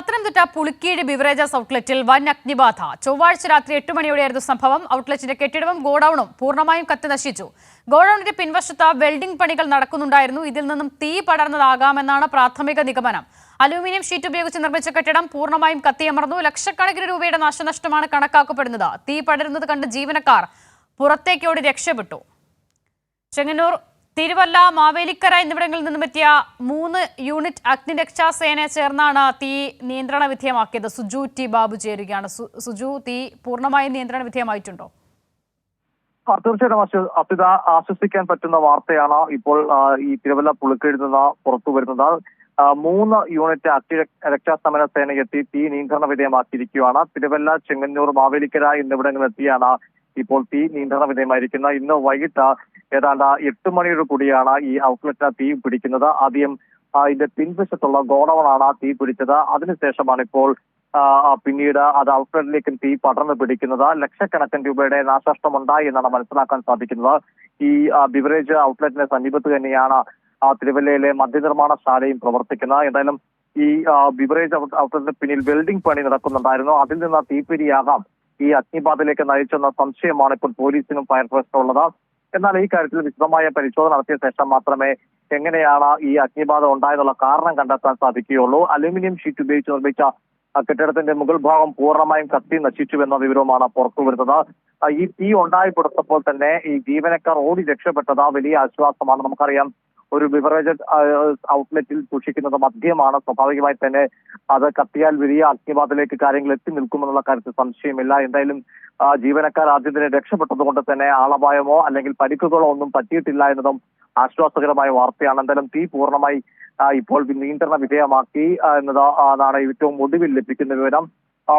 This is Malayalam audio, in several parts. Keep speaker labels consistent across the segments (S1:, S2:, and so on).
S1: പത്തനംതിട്ട പുളിക്കീഴ് ബിവറേജസ് ഔട്ട്ലെറ്റിൽ വൻ അഗ്നിബാധ. ചൊവ്വാഴ്ച രാത്രി എട്ട് മണിയോടെയായിരുന്നു സംഭവം. ഔട്ട്ലെറ്റിന്റെ കെട്ടിടവും ഗോഡൌണും പൂർണമായും കത്തി നശിച്ചു. ഗോഡൌണിന്റെ പിൻവശത്ത് വെൽഡിംഗ് പണികൾ നടക്കുന്നുണ്ടായിരുന്നു. ഇതിൽ നിന്നും തീ പടർന്നതാകാമെന്നാണ് പ്രാഥമിക നിഗമനം. അലൂമിനിയം ഷീറ്റ് ഉപയോഗിച്ച് നിർമ്മിച്ച കെട്ടിടം പൂർണമായും കത്തിയമർന്നു. ലക്ഷക്കണക്കിന് രൂപയുടെ നാശനഷ്ടമാണ് കണക്കാക്കപ്പെടുന്നത്. തീ പടരുന്നത് കണ്ട് ജീവനക്കാർ പുറത്തേക്കോടി രക്ഷപ്പെട്ടു. ചെങ്ങന്നൂർ തിരുവല്ല മാവേലിക്കര എന്നിവിടങ്ങളിൽ നിന്നും എത്തിയ മൂന്ന് യൂണിറ്റ് അഗ്നിരക്ഷാ സേന ചേർന്നാണ് തീ നിയന്ത്രണ വിധേയമാക്കിയത്. സുജു ടി ബാബു ചേരുകയാണ്. സുജു തീ പൂർണമായും നിയന്ത്രണ വിധേയമായിട്ടുണ്ടോ?
S2: തീർച്ചയായിട്ടും അഭിത ആശ്വസിക്കാൻ പറ്റുന്ന വാർത്തയാണ് ഇപ്പോൾ ഈ തിരുവല്ല നിന്ന് പുറത്തു വരുന്നത്. മൂന്ന് യൂണിറ്റ് അഗ്നി രക്ഷാസമര സേന എത്തി തീ നിയന്ത്രണ വിധേയമാക്കിയിരിക്കുകയാണ്. തിരുവല്ല ചെങ്ങന്നൂർ മാവേലിക്കര എന്നിവിടങ്ങളിൽ എത്തിയാണ് ഇപ്പോൾ തീ നിയന്ത്രണ വിധേയമായിരിക്കുന്നത്. ഇന്ന് വൈകിട്ട് ഏതാണ്ട് എട്ട് മണിയോട് കൂടിയാണ് ഈ ഔട്ട്ലെറ്റ് തീ പിടിക്കുന്നത്. ആദ്യം ആ, ഇതിന്റെ പിൻവശത്തുള്ള ഗോഡൌണാണ് തീ പിടിച്ചത്. അതിനുശേഷമാണ് ഇപ്പോൾ ആ, ആ, പിന്നീട് അത് ഔട്ട്ലെറ്റിലേക്കും തീ പടർന്നു പിടിക്കുന്നത്. ലക്ഷക്കണക്കിന് രൂപയുടെ നാശനഷ്ടം ഉണ്ടായി എന്നാണ് മനസ്സിലാക്കാൻ സാധിക്കുന്നത്. ഈ ആ, ബിവറേജ് ഔട്ട്ലെറ്റിന് സമീപത്ത് തന്നെയാണ് തിരുവല്ലയിലെ മദ്യനിർമ്മാണ ശാലയും പ്രവർത്തിക്കുന്നത്. എന്തായാലും ഈ ആ, ബിവറേജ് ഔട്ട്ലെറ്റിന് പിന്നിൽ വെൽഡിംഗ് പണി നടക്കുന്നുണ്ടായിരുന്നു. അതിൽ നിന്ന് തീപ്പിരിയാകാം ഈ അഗ്നിബാധയിലേക്ക് നയിച്ചെന്ന സംശയമാണ് ഇപ്പോൾ പോലീസിനും ഫയർഫോഴ്സിനും ഉള്ളത്. എന്നാൽ ഈ കാര്യത്തിൽ വിശദമായ പരിശോധന നടത്തിയ ശേഷം മാത്രമേ എങ്ങനെയാണ് ഈ അഗ്നിബാധ ഉണ്ടായതുള്ള കാരണം കണ്ടെത്താൻ സാധിക്കുകയുള്ളൂ. അലുമിനിയം ഷീറ്റ് ഉപയോഗിച്ച് നിർമ്മിച്ച കെട്ടിടത്തിന്റെ മുകൾ ഭാഗം പൂർണമായും കത്തി നശിച്ചുവെന്ന വിവരവുമാണ് പുറത്തു വരുന്നത്. ഈ തീ ഉണ്ടായിപ്പെടുത്തപ്പോൾ തന്നെ ഈ ജീവനക്കാർ ഓടി രക്ഷപ്പെട്ടത് വലിയ ആശ്വാസമാണ് നമുക്കറിയാം. ഒരു ബിവറേജ് ഔട്ട്ലെറ്റിൽ സൂക്ഷിക്കുന്നത് മദ്യമാണ്. സ്വാഭാവികമായി തന്നെ അത് കത്തിയാൽ വലിയ അഗ്നിബാധയിലേക്ക് കാര്യങ്ങൾ എത്തി നിൽക്കുമെന്നുള്ള കാര്യത്തിൽ സംശയമില്ല. എന്തായാലും ജീവനക്കാർ ആദ്യം തന്നെ രക്ഷപ്പെട്ടതുകൊണ്ട് തന്നെ ആളപായമോ അല്ലെങ്കിൽ പരിക്കുകളോ ഒന്നും പറ്റിയിട്ടില്ല എന്നതും ആശ്വാസകരമായ വാർത്തയാണ്. എന്തായാലും തീ പൂർണമായി ഇപ്പോൾ നിയന്ത്രണ വിധേയമാക്കി എന്നതാണ് ഏറ്റവും ഒടുവിൽ ലഭിക്കുന്ന വിവരം.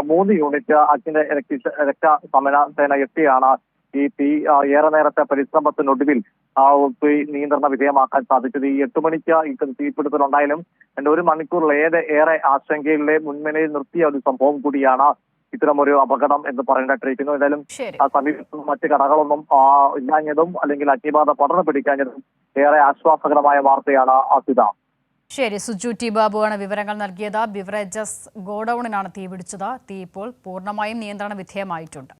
S2: മൂന്ന് യൂണിറ്റ് അഗ്നി രക്ഷ- രക്ഷാ സമര സേന എത്തിയാണ്. ഈ തീ ഏറെ നേരത്തെ പരിശ്രമത്തിനൊടുവിൽ ആ തീ നിയന്ത്രണ വിധേയമാക്കാൻ സാധിച്ചത്. ഈ എട്ട് മണിക്ക് ഈ തീപിടുത്തലുണ്ടായാലും രണ്ട് ഒരു മണിക്കൂറിൽ ഏത് ഏറെ ആശങ്കയിലെ മുൻമനയിൽ നിർത്തിയ ഒരു സംഭവം കൂടിയാണ് ഇത്തരം ഒരു അപകടം എന്ന് പറയേണ്ടിയിരിക്കുന്നു. എന്തായാലും ആ സമീപത്ത് മറ്റ് കടകളൊന്നും ഇല്ലാഞ്ഞതും അല്ലെങ്കിൽ അഗ്നിബാധ പടർന്നു പിടിക്കാഞ്ഞതും ഏറെ ആശ്വാസകരമായ വാർത്തയാണ് അസിത
S1: ശരി സുജു ടി. ബാബുവാണ് വിവരങ്ങൾ നൽകിയത്. ബിവറേജസ് ഗോഡൌണിനാണ് തീ പിടിച്ചത് തീ ഇപ്പോൾ പൂർണമായും നിയന്ത്രണ വിധേയമായിട്ടുണ്ട്.